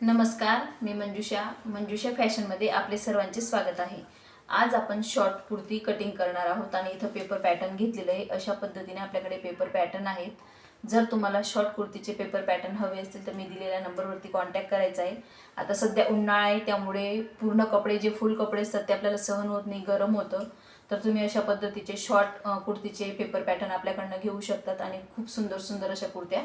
नमस्कार मी मंजुषा. मंजुषा फॅशनमध्ये आपले सर्वांचे स्वागत आहे. आज आपण शॉर्ट कुर्ती कटिंग करणार आहोत आणि इथं पेपर पॅटर्न घेतलेलं आहे. अशा पद्धतीने आपल्याकडे पेपर पॅटर्न आहेत. जर तुम्हाला शॉर्ट कुर्तीचे पेपर पॅटर्न हवे असतील तर मी दिलेल्या नंबरवरती कॉन्टॅक्ट करायचा आहे. आता सध्या उन्हाळा आहे त्यामुळे पूर्ण कपडे जे फुल कपडे असतात ते आपल्याला सहन होत नाही गरम होतं. तर तुम्ही अशा पद्धतीचे शॉर्ट कुर्तीचे पेपर पॅटर्न आपल्याकडनं घेऊ शकतात आणि खूप सुंदर सुंदर अशा कुर्त्या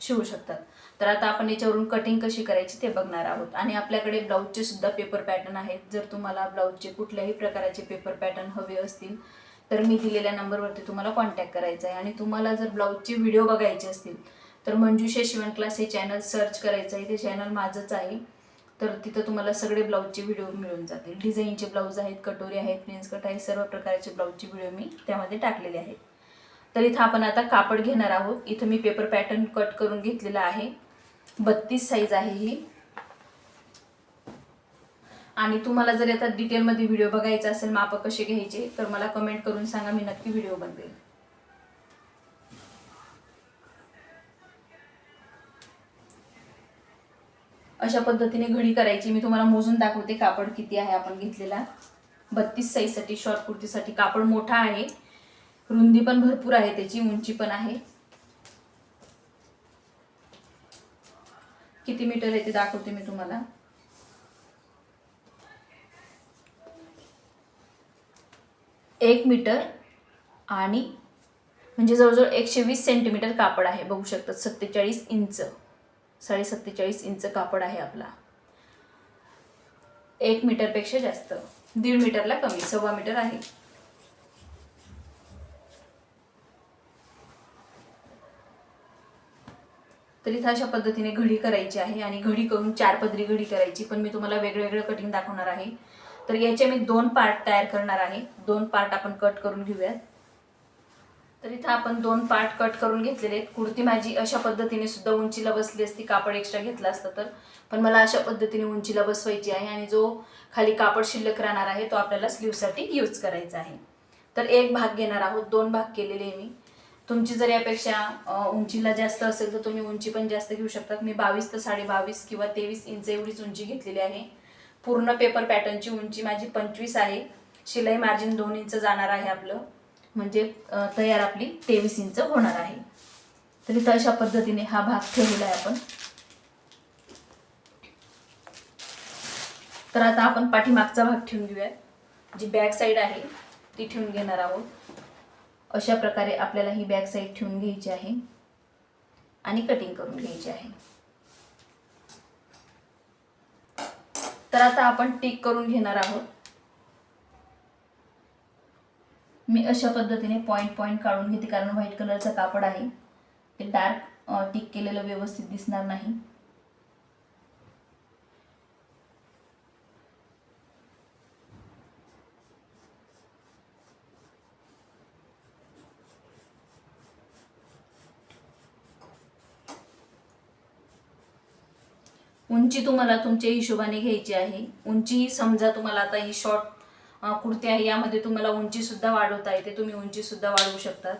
शिवू शकतात. तर आता आपण याच्यावरून कटिंग कशी करायची ते बघणार आहोत. आणि आपल्याकडे ब्लाऊजचे सुद्धा पेपर पॅटर्न आहेत. जर तुम्हाला ब्लाऊजचे कुठल्याही प्रकाराचे पेपर पॅटर्न हवे असतील तर मी दिलेल्या नंबरवरती तुम्हाला कॉन्टॅक्ट करायचा आहे. आणि तुम्हाला जर ब्लाऊजचे व्हिडिओ बघायचे असतील तर मंजुषा शिवण क्लास हे चॅनल सर्च करायचं आहे. ते चॅनल माझंच आहे. तर तिथं तुम्हाला सगळे ब्लाऊजचे व्हिडिओ मिळून जातील. डिझाईनचे ब्लाऊज आहेत कटोरी आहेत प्रिन्स कट आहे सर्व प्रकारचे ब्लाऊजचे व्हिडिओ मी त्यामध्ये टाकलेले आहेत. तर इथं आपण आता कापड घेणार आहोत. इथं मी पेपर पॅटर्न कट करून घेतलेला आहे. बत्तीस साईज आहे ही. आणि तुम्हाला जर आता डिटेलमध्ये व्हिडिओ बघायचा असेल माप कसे घ्यायचे तर मला कमेंट करून सांगा मी नक्की व्हिडिओ बनवेल. अशा पद्धतीने घडी करायची. मी तुम्हाला मोजून दाखवते कापड किती आहे आपण घेतलेला. बत्तीस साईजसाठी शॉर्ट कुर्तीसाठी कापड मोठा आहे. रुंदी पण भरपूर आहे त्याची उंची पण आहे. किती मीटर आहे ते दाखवते मी तुम्हाला. एक मीटर आणि म्हणजे जवळजवळ एकशे वीस सेंटीमीटर कापड आहे बघू शकतात सत्तेचाळीस इंच साडे सत्तेचाळीस इंच कापड आहे आपला. एक मीटरपेक्षा जास्त दीड मीटरला कमी सव्वा मीटर आहे. तर इथं अशा पद्धतीने घडी करायची आहे आणि घडी करून चार पदरी घडी करायची पण मी तुम्हाला वेगवेगळं कटिंग दाखवणार आहे. तर याचे मी दोन पार्ट तयार करणार आहे. दोन पार्ट आपण कट करून घेऊयात. तर इथं आपण दोन पार्ट कट करून घेतलेले आहेत. कुर्ती माझी अशा पद्धतीने सुद्धा उंचीला बसली असती कापड एक्स्ट्रा घेतलं असतं तर. पण मला अशा पद्धतीने उंचीला बसवायची आहे आणि जो खाली कापड शिल्लक राहणार आहे तो आपल्याला स्लीवसाठी यूज करायचा आहे. तर एक भाग घेणार आहोत. दोन भाग केलेले आहे मी. तुमची जर यापेक्षा उंचीला जास्त असेल तर तुम्ही उंची पण जास्त घेऊ शकतात मी बावीस तर साडे बावीस किंवा तेवीस इंच एवढीच उंची घेतलेली आहे. पूर्ण पेपर पॅटर्नची उंची माझी पंचवीस आहे. शिलाई मार्जिन दोन इंच जाणार आहे आपलं. म्हणजे तयार आपली तेवीस इंच होणार आहे. तर इथं अशा पद्धतीने हा भाग ठेवलेला आहे आपण. तर आता आपण पाठीमागचा भाग ठेवून घेऊयात. जी बॅक साईड आहे ती ठेवून घेणार आहोत. अशा प्रकारे आपल्याला ही बॅक साईड ठेवून घ्यायची आहे आणि कटिंग करून घ्यायची आहे. तर आता आपण टिक करून घेणार आहोत. मी अशा पद्धतीने पॉईंट पॉईंट काढून घेते कारण व्हाईट कलरचं कापड आहे. ते डार्क टिक केलेलं व्यवस्थित दिसणार नाही. उंची तुम्हाला तुमच्या हिशोबाने घ्यायची आहे. उंची समजा तुम्हाला आता ही शॉर्ट कुर्ती आहे यामध्ये तुम्हाला उंची सुद्धा वाढवता येते. तुम्ही उंची सुद्धा वाढवू शकतात.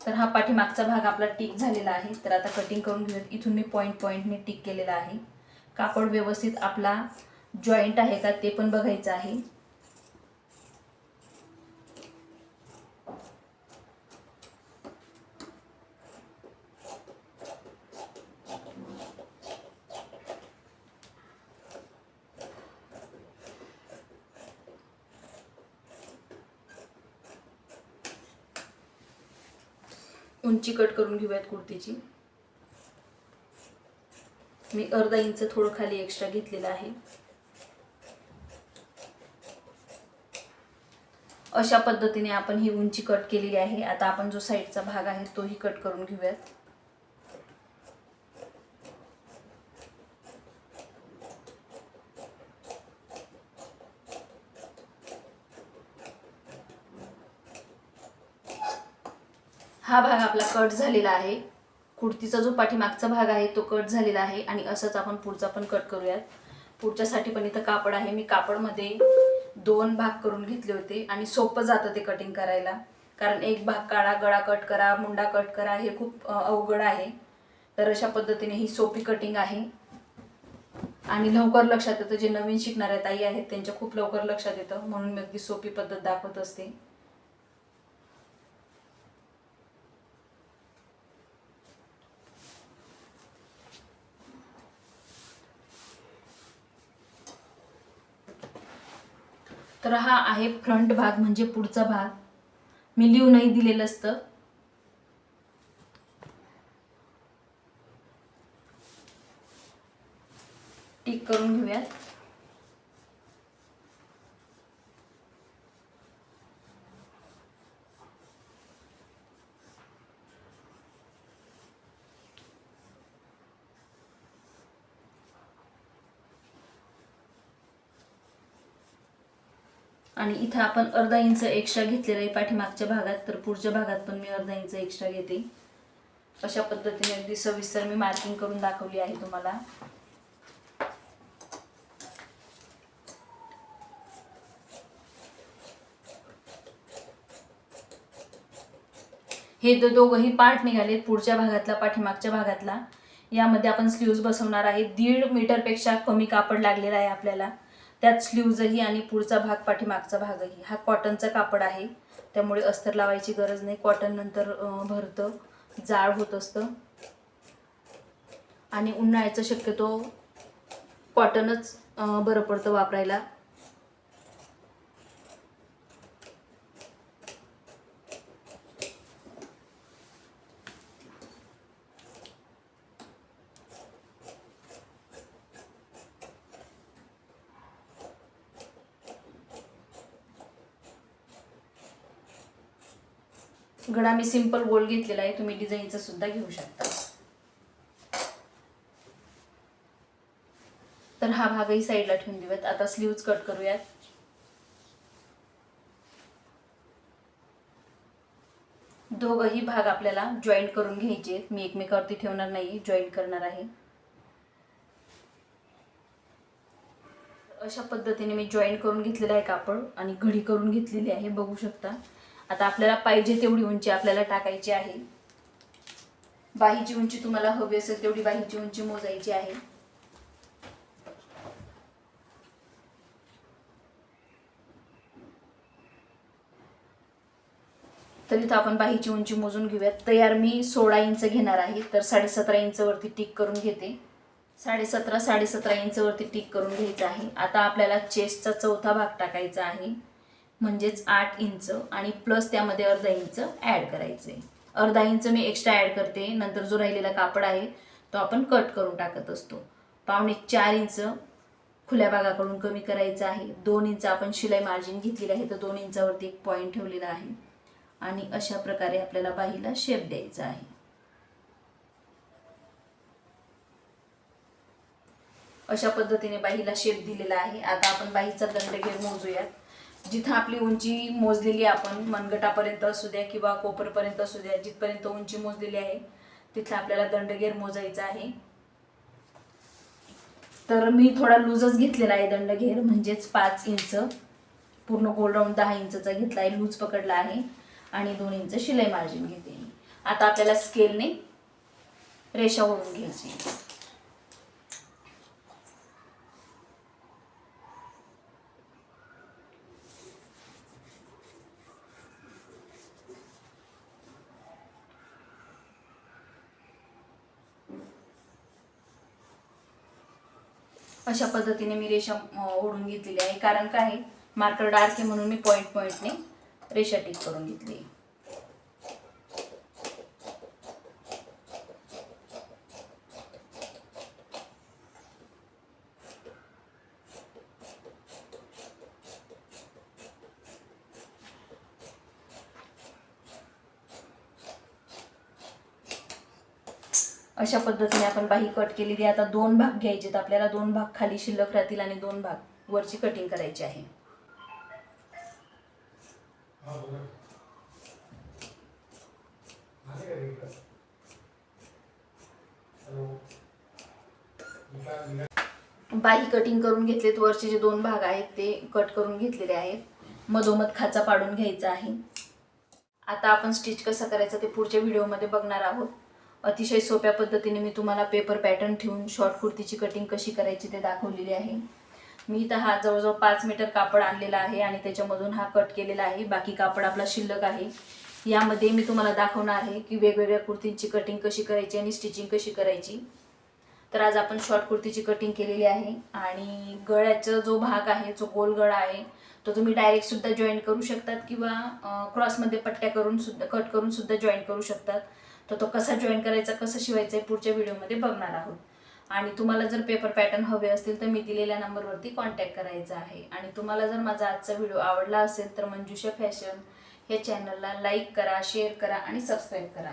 तर हा पाठीमागचा भाग आपला टिक झालेला आहे. तर आता कटिंग करून घेऊयात. इथून मी पॉईंट पॉईंटने टिक केलेला आहे. कापड व्यवस्थित आपला जॉईंट आहे का ते पण बघायचं आहे. उंची कट करून घेऊयात कुर्तीची. मी अर्धा इंच थोडं खाली एक्स्ट्रा घेतलेलं आहे. अशा पद्धतीने आपण ही उंची कट केलेली आहे. आता आपण जो साईडचा भाग आहे तोही कट करून घेऊयात. हा भाग आपला कट झालेला आहे. कुर्तीचा जो पाठीमागचा भाग आहे तो कट झालेला आहे आणि असंच आपण पुढचा पण कट करूयात. पुढच्यासाठी पण इथं कापड आहे. मी कापडमध्ये दोन भाग करून घेतले होते आणि सोपं जातं ते कटिंग करायला. कारण एक भाग काढा गळा कट करा मुंडा कट करा हे खूप अवघड आहे. तर अशा पद्धतीने ही सोपी कटिंग आहे. आणि लवकर लक्षात येतं जे नवीन शिकणाऱ्या ताई आहेत त्यांच्या खूप लवकर लक्षात येतं. म्हणून मी अगदी सोपी पद्धत दाखवत असते. तर हा आहे फ्रंट भाग म्हणजे पुढचा भाग. मी लिहूनही दिलेलं असतं. टिक करून घेऊयात. आणि इथं आपण अर्धा इंच एक्स्ट्रा घेतलेलं आहे पाठीमागच्या भागात तर पुढच्या भागात पण मी अर्धा इंच एक्स्ट्रा घेते. अशा पद्धतीने अगदी सविस्तर मी मार्किंग करून दाखवली आहे तुम्हाला. हे तर दोघंही पार्ट निघालेत पुढच्या भागातला पाठीमागच्या भागातला. यामध्ये आपण स्लीव्ज बसवणार आहे. दीड मीटरपेक्षा कमी कापड लागलेला आहे आपल्याला. त्यात स्लीवजही आणि पुढचा भाग पाठीमागचा भागही. हा कॉटनचा कापड आहे. त्यामुळे अस्तर लावायची गरज नाही. कॉटन नंतर भरतं. जाळ होत असतं. आणि उन्हाळ्याचं शक्यतो कॉटनच बरं पडतं वापरायला. गळा मी सिंपल गोल घेतलेला आहे. तुम्ही डिझाईनचा सुद्धा घेऊ शकता. तर हा भागही साईडला ठेवून देऊयात. आता स्लीव्ज कट करूयात. दोघही भाग आपल्याला जॉईंट करून घ्यायचे आहेत. मी एकमेकावरती ठेवणार नाही जॉईंट करणार आहे. अशा पद्धतीने मी जॉईंट करून घेतलेला आहे कापड आणि घडी करून घेतलेली आहे. बघू शकता. आता आपल्याला पाहिजे तेवढी उंची आपल्याला टाकायची आहे. बाहीची उंची तुम्हाला हवी असेल तेवढी बाहीची उंची मोजायची आहे. तर इथं आपण बाहीची उंची मोजून घेऊयात. तयार मी सोळा इंच घेणार आहे तर साडेसतरा इंचवरती टिक करून घेते. साडेसतरा साडेसतरा इंचवरती टिक करून घ्यायचं आहे. आता आपल्याला चेस्टचा चौथा भाग टाकायचा आहे. म्हणजेच आठ इंच आणि प्लस त्यामध्ये अर्धा इंच ॲड करायचं. आहे अर्धा इंच मी एक्स्ट्रा ॲड करते. नंतर जो राहिलेला कापड आहे तो आपण कट करून टाकत असतो. पावणे चार इंच खुल्या भागाकडून कमी करायचं आहे. दोन इंच आपण शिलाई मार्जिन घेतलेली आहे तर दोन इंचावरती एक पॉईंट ठेवलेला आहे. आणि अशा प्रकारे आपल्याला बाहीला शेप द्यायचा आहे. अशा पद्धतीने बाहीला शेप दिलेला आहे. आता आपण बाहीचा घेऊन मोजूयात. जिथं आपली उंची मोजलेली आपण मनगटापर्यंत असू द्या किंवा कोपरपर्यंत असू द्या जिथपर्यंत उंची मोजलेली आहे तिथं आपल्याला दंडघेर मोजायचा आहे. तर मी थोडा लूजच घेतलेला आहे दंडघेर म्हणजेच पाच इंच पूर्ण गोल राऊंड दहा इंचचा घेतला आहे लूज पकडला आहे आणि दोन इंच शिलाई मार्जिन घेते आता आपल्याला स्केलने रेषा ओढून घ्यायची अशा पद्धतीने मी रेषा ओढून घेतलेली आहे. कारण काय मार्कर डार्क आहे म्हणून मी पॉईंट पॉईंटने रेषा टिक करून घेतली अशा पद्धतीने आपण बाही कट केलेली आहे. आता दोन भाग घ्यायचे आहेत आपल्याला दोन भाग खाली शिल्लक राहतील आणि दोन भाग वरची कटिंग करायची आहे. बाही कटिंग करून घेतलेत. वरचे जे दोन भाग आहेत ते कट करून घेतलेले आहेत. मधोमध खाचा पाडून घ्यायचा आहे. आता आपण स्टिच कसं करायचं ते पुढच्या व्हिडिओमध्ये बघणार आहोत. अतिशय सोप्या पद्धतीने मी तुम्हाला पेपर पॅटर्न ठेवून शॉर्ट कुर्तीची कटिंग कशी करायची ते दाखवलेली आहे. मी इथं हा जवळजवळ पाच मीटर कापड आणलेला आहे आणि त्याच्यामधून हा कट केलेला आहे. बाकी कापड आपला शिल्लक आहे. यामध्ये मी तुम्हाला दाखवणार आहे की वेगवेगळ्या कुर्तींची कटिंग कशी करायची आणि स्टिचिंग कशी करायची. तर आज आपण शॉर्ट कुर्तीची कटिंग केलेली आहे आणि गळ्याचा जो भाग आहे जो गोल गळा आहे तो तुम्ही डायरेक्टसुद्धा जॉईन करू शकतात किंवा क्रॉसमध्ये पट्ट्या करून सुद्धा कट करून सुद्धा जॉईन करू शकतात. तर तो कसा जॉईन करायचा कसं शिवायचं आहे पुढच्या व्हिडिओमध्ये बघणार आहोत. आणि तुम्हाला जर पेपर पॅटर्न हवे असतील तर मी दिलेल्या नंबरवरती कॉन्टॅक्ट करायचा आहे. आणि तुम्हाला जर माझा आजचा व्हिडिओ आवडला असेल तर मंजुषा फॅशन ह्या चॅनलला लाईक करा शेअर करा आणि सबस्क्राईब करा.